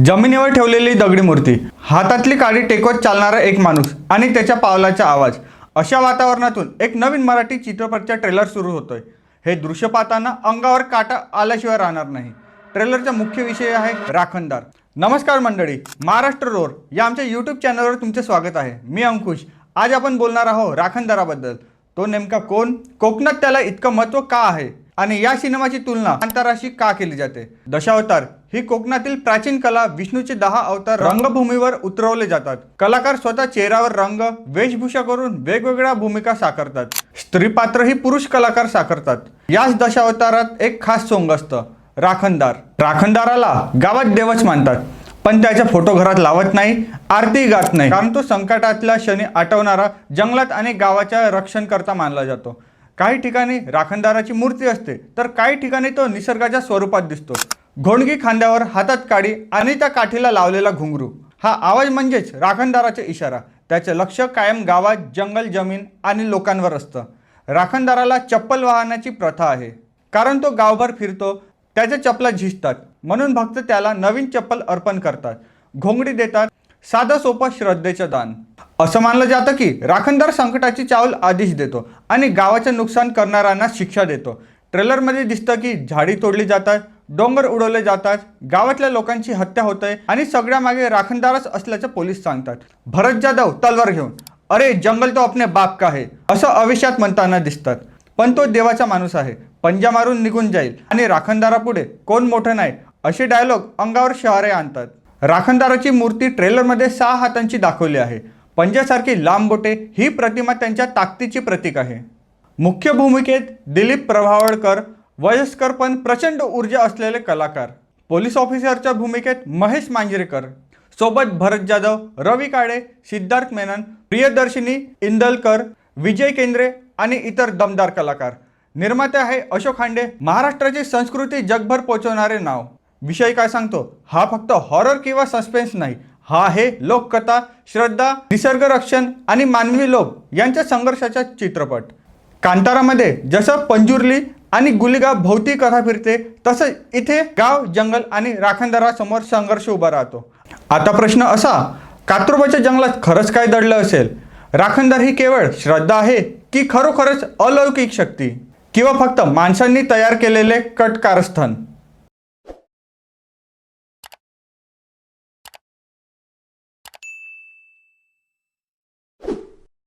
जमिनीवर ठेवलेली दगडी मूर्ती हातातली काडी टेकवत चालणारा एक माणूस आणि त्याच्या पावलाचा आवाज. अशा वातावरणातून एक नवीन मराठी चित्रपटचा ट्रेलर सुरू होतोय. हे दृश्य पाहताना अंगावर काटा आल्याशिवाय राहणार नाही. ट्रेलरचा मुख्य विषय आहे राखणदार. नमस्कार मंडळी महाराष्ट्र रोर या आमच्या यूट्यूब चॅनलवर तुमचे स्वागत आहे. मी अंकुश. आज आपण बोलणार आहोत राखणदाराबद्दल. तो नेमका कोण? कोकणात त्याला इतकं महत्त्व का आहे? आणि या सिनेमाची तुलना अंतराशी का केली जाते? दशावतार ही कोकणातील प्राचीन कला विष्णूचे दहा अवतार रंगभूमीवर उतरवले जातात. कलाकार स्वतः चेहऱ्यावर रंग वेशभूषा करून वेगवेगळ्या भूमिका साकारतात. स्त्री पात्र ही पुरुष कलाकार साकारतात. याच दशावतारात एक खास सोंग असतं राखणदार. राखणदाराला गावात देवच मानतात पण त्याचा फोटो घरात लावत नाही आरती गात नाही. कारण तो संकटातल्या क्षणी आठवणारा जंगलात आणि गावाच्या रक्षण करता मानला जातो. काही ठिकाणी राखणदाराची मूर्ती असते तर काही ठिकाणी तो निसर्गाच्या स्वरूपात दिसतो. घोणगी खांद्यावर हातात काडी आणि त्या काठीला लावलेला घुंगरू. हा आवाज म्हणजेच राखणदाराचा इशारा. त्याचे लक्ष कायम गावात जंगल जमीन आणि लोकांवर असतं. राखणदाराला चप्पल वाहण्याची प्रथा आहे. कारण तो गावभर फिरतो त्याच्या चपला झिजतात. म्हणून भक्त त्याला नवीन चप्पल अर्पण करतात. घोंगडी देतात साधं सोपं श्रद्धेचं दान. असं मानलं जातं की राखणदार संकटाची चावल आदेश देतो आणि गावाचं नुकसान करणाऱ्यांना शिक्षा देतो. ट्रेलरमध्ये दिसतं की झाडी तोडली जातात डोंगर उडवले जातात गावातल्या लोकांची हत्या होते आणि सगळ्या मागे राखणदारच असल्याचं पोलीस सांगतात. भरत जाधव तलवार घेऊन अरे जंगल तो अपने बाप का आहे असं अविष्यात म्हणताना दिसतात. पण तो देवाचा माणूस आहे. पंजा मारून निघून जाईल आणि राखणदारापुढे कोण मोठं नाही असे डायलॉग अंगावर शहरे आणतात. राखणदाराची मूर्ती ट्रेलरमध्ये सहा हातांची दाखवली आहे. पंजासारखी लांब बोटे ही प्रतिमा त्यांच्या ताकदीची प्रतीक आहे. मुख्य भूमिकेत दिलीप प्रभावळकर वयस्कर पण प्रचंड ऊर्जा असलेले कलाकार. पोलीस ऑफिसरच्या भूमिकेत महेश मांजरेकर. सोबत भरत जाधव रवी काळे सिद्धार्थ मेनन प्रियदर्शिनी इंदलकर विजय केंद्रे आणि इतर दमदार कलाकार. निर्माते आहे अशोक हांडे महाराष्ट्राची संस्कृती जगभर पोहोचवणारे नाव. विषय काय सांगतो? हा फक्त हॉरर किंवा सस्पेन्स नाही. हा आहे लोककथा श्रद्धा निसर्गरक्षण आणि मानवी लोक यांच्या संघर्षाचा चित्रपट. कांतारामध्ये जसं पंजुर्ली आणि गुलिगाव भोवती कथा फिरते तसं इथे गाव जंगल आणि राखणदारासमोर संघर्ष उभा राहतो. आता प्रश्न असा कात्रोबाच्या जंगलात खरंच काय दडलं असेल? राखणदार ही केवळ श्रद्धा आहे की खरोखरच अलौकिक शक्ती? किंवा फक्त माणसांनी तयार केलेले कट कारस्थान